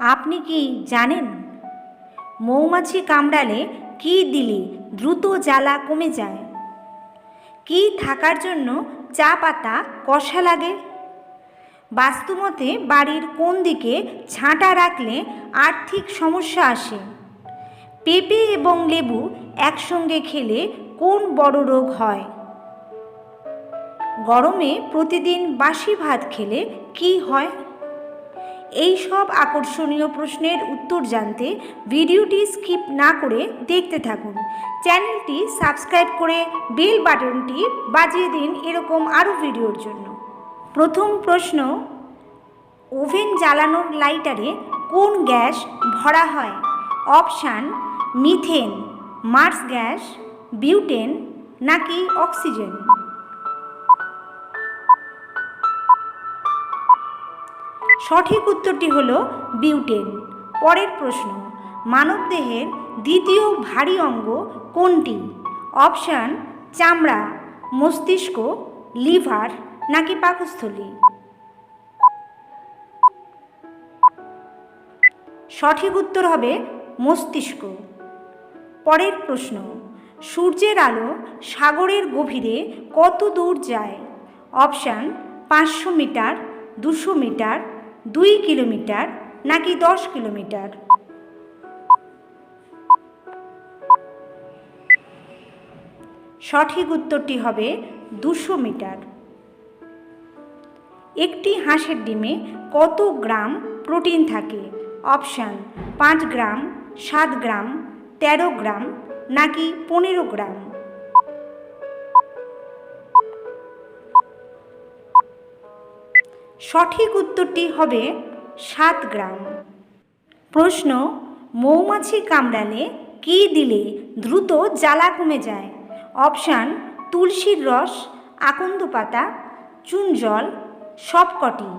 আপনি কি জানেন? মৌমাছি কামড়ালে কি দিলে দ্রুত জ্বালা কমে যায়? কি থাকার জন্য চা পাতা কষা লাগে? বাস্তুমতে বাড়ির কোন দিকে ছাঁটা রাখলে আর্থিক সমস্যা আসে? পেঁপে এবং লেবু একসঙ্গে খেলে কোন বড় রোগ হয়? গরমে প্রতিদিন বাসি ভাত খেলে কি হয়? এই সব আকর্ষণীয় প্রশ্নের উত্তর জানতে ভিডিওটি স্কিপ না করে দেখতে থাকুন। চ্যানেলটি সাবস্ক্রাইব করে বেল বাটনটি বাজিয়ে দিন এরকম আরও ভিডিওর জন্য। প্রথম প্রশ্ন, ওভেন জ্বালানোর লাইটারে কোন গ্যাস ভরা হয়? Option, methane, marsh gas, butane নাকি অক্সিজেন? সঠিক উত্তরটি হলো বিউটেন। পরের প্রশ্ন মানবদেহের দ্বিতীয় ভারী অঙ্গ কোনটি? অপশান, চামড়া, মস্তিষ্ক, লিভার নাকি পাকস্থলী? সঠিক উত্তর হবে মস্তিষ্ক। পরের প্রশ্ন, সূর্যের আলো সাগরের গভীরে কত দূর যায়? অপশান, পাঁচশো মিটার, দুশো মিটার দুই কিলোমিটার নাকি দশ কিলোমিটার? সঠিক উত্তরটি হবে দুশো মিটার। একটি হাঁসের ডিমে কত গ্রাম প্রোটিন থাকে? অপশান, পাঁচ গ্রাম, সাত গ্রাম, তেরো গ্রাম নাকি পনেরো গ্রাম? সঠিক উত্তরটি হবে সাত গ্রাম। প্রশ্ন, মৌমাছি কামড়ালে কি দিলে দ্রুত জ্বালা কমে যায়? অপশান, তুলসীর রস, আকন্দ পাতা, চুন জল, সবকটি।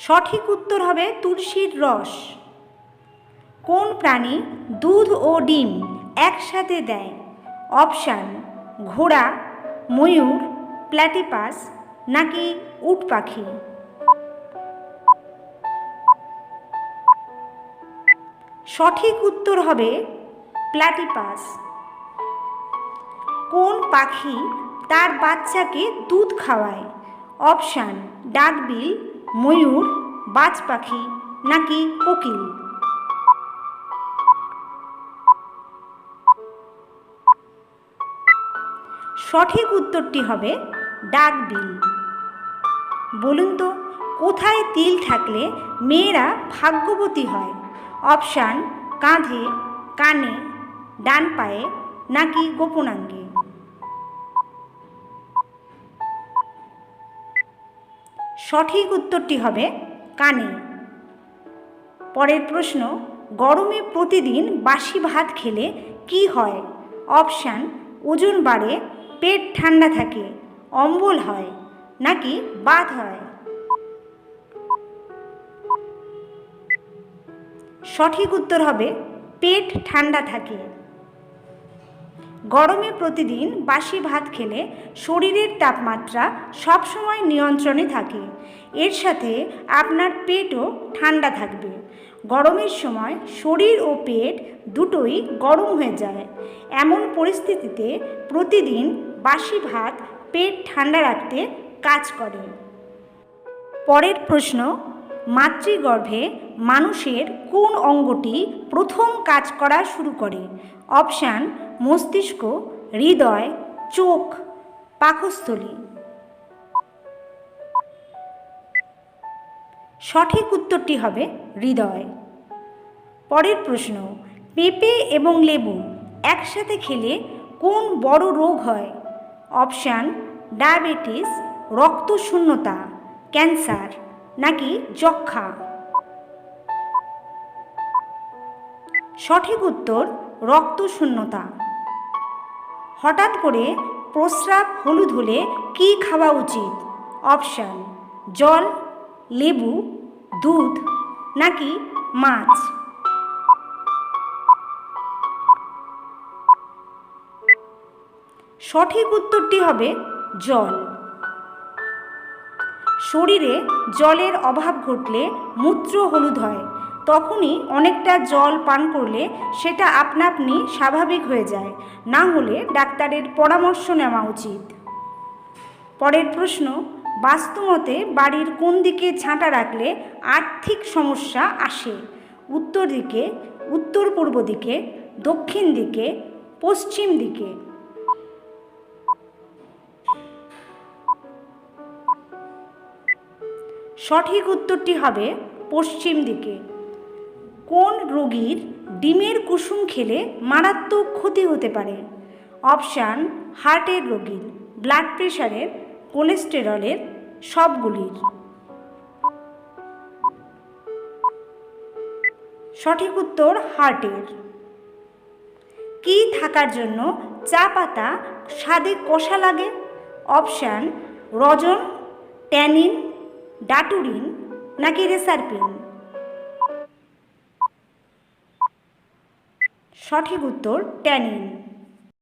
সঠিক উত্তর হবে তুলসীর রস। কোন প্রাণী দুধ ও ডিম একসাথে দেয়? অপশান, ঘোড়া, ময়ূর প্ল্যাটিপাস নাকি উট পাখি? সঠিক উত্তর হবে প্ল্যাটিপাস কোন পাখি তার বাচ্চাকে দুধ খাওয়ায়? অপশান, ডাকবিল, ময়ূর, বাজ পাখি নাকি কোকিল? সঠিক উত্তরটি হবে ডাকবিল। বলুন তো, কোথায় তিল থাকলে মেয়েরা ভাগ্যবতী হয়? অপশান, কাঁধে, কানে, ডান পায়ে নাকি গোপনাঙ্গে? সঠিক উত্তরটি হবে কানে। পরের প্রশ্ন, গরমে প্রতিদিন বাসি ভাত খেলে কি হয়? অপশান, ওজন বাড়ে পেট ঠান্ডা থাকে, অম্বল হয়, নাকি বাত হয়? সঠিক উত্তর হবে, পেট ঠান্ডা থাকে। গরমে প্রতিদিন বাসি ভাত খেলে শরীরের তাপমাত্রা সবসময় নিয়ন্ত্রণে থাকে। এর সাথে আপনার পেটও ঠান্ডা থাকবে। গরমের সময় শরীর ও পেট দুটোই গরম হয়ে যায়। এমন পরিস্থিতিতে প্রতিদিন বাসি ভাত পেট ঠান্ডা রাখতে কাজ করে। পরের প্রশ্ন, মাতৃগর্ভে মানুষের কোন অঙ্গটি প্রথম কাজ করা শুরু করে? অপশান, মস্তিষ্ক, হৃদয়, চোখ, পাকস্থলী। সঠিক উত্তরটি হবে হৃদয়। পরের প্রশ্ন, পেঁপে এবং লেবু একসাথে খেলে কোন বড় রোগ হয়? অপশান, ডায়াবেটিস, রক্তশূন্যতা, ক্যান্সার নাকি যক্ষা সঠিক উত্তর, রক্তশূন্যতা। হঠাৎ করে প্রস্রাব হলুদ হলে কী খাওয়া উচিত? অপশান, জল, লেবু, দুধ নাকি মাছ? সঠিক উত্তরটি হবে জল। শরীরে জলের অভাব ঘটলে মূত্র হলুদ হয়। তখনই অনেকটা জল পান করলে সেটা আপনা আপনি স্বাভাবিক হয়ে যায়। না হলে ডাক্তারের পরামর্শ নেওয়া উচিত। পরের প্রশ্ন, বাস্তুমতে বাড়ির কোন দিকে ছাঁটা রাখলে আর্থিক সমস্যা আসে? উত্তর দিকে উত্তর পূর্ব দিকে, দক্ষিণ দিকে, পশ্চিম দিকে। সঠিক উত্তরটি হবে পশ্চিম দিকে। কোন রোগীর ডিমের কুসুম খেলে মারাত্মক ক্ষতি হতে পারে? অপশান, হার্টের রোগীর, ব্লাড প্রেশারের কোলেস্টেরলের সবগুলির। সঠিক উত্তর, হার্টের। কি থাকার জন্য চা পাতা স্বাদে কষা লাগে? অপশান, রজন, ট্যানিন ডাটুরিন নাকি রেসারপিন? সঠিক উত্তর ট্যানিন।